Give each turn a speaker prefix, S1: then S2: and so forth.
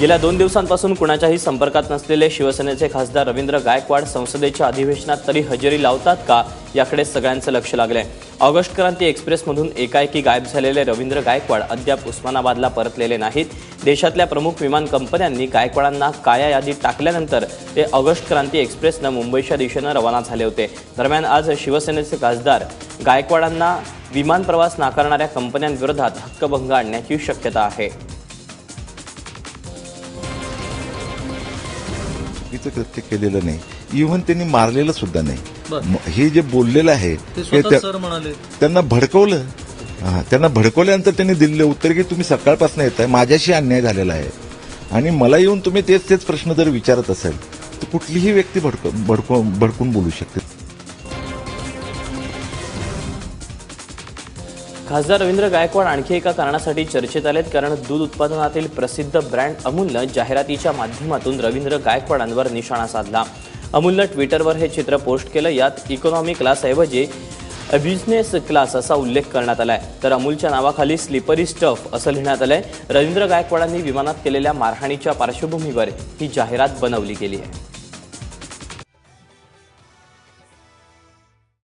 S1: गेल्या दोन दिवसांपासून कुणाच्याही संपर्कात नसलेले शिवसेनेचे खासदार रवींद्र गायकवाड संसदेच्या अधिवेशनात तरी हजेरी लावतात का? याकडे सगळ्यांचं लक्ष लागलंय. ऑगस्ट क्रांती एक्सप्रेसमधून एकाएकी गायब झालेले रवींद्र गायकवाड अद्याप उस्मानाबादला परतलेले नाहीत. देशातल्या प्रमुख विमान कंपन्यांनी गायकवाडांना काया यादीत टाकल्यानंतर ते ऑगस्ट क्रांती एक्सप्रेसनं मुंबईच्या दिशेनं रवाना झाले होते. दरम्यान आज शिवसेनेचे खासदार गायकवाडांना विमान प्रवास नाकारणाऱ्या कंपन्यांविरोधात हक्कभंग आणण्याची शक्यता आहे.
S2: चुकीचं कृत्य केलेलं नाही. इव्हन त्यांनी मारलेलं सुद्धा नाही. हे जे बोललेलं आहे
S3: ते
S2: त्यांना भडकवलं. हा, त्यांना भडकवल्यानंतर त्यांनी दिलेलं उत्तर की तुम्ही सकाळपासून येत आहे माझ्याशी अन्याय झालेला आहे. आणि मला येऊन तुम्ही तेच तेच प्रश्न जर विचारत असेल तर कुठलीही व्यक्ती भडक भडकू भडकून बोलू शकते.
S1: खासदार रवींद्र गायकवाड आणखी एका कारणासाठी चर्चेत आलेत कारण दूध उत्पादनातील प्रसिद्ध ब्रँड अमूलनं जाहिरातीच्या माध्यमातून रवींद्र गायकवाडांवर निशाणा साधला. अमूलनं ट्विटरवर हे चित्र पोस्ट केलं यात इकॉनॉमी क्लासऐवजी बिझनेस क्लास असा उल्लेख करण्यात आलाय. तर अमूलच्या नावाखाली स्लिपरी स्टफ असं लिहिण्यात आलंय. रवींद्र गायकवाडांनी विमानात केलेल्या मारहाणीच्या पार्श्वभूमीवर ही जाहिरात बनवली गेली आहे.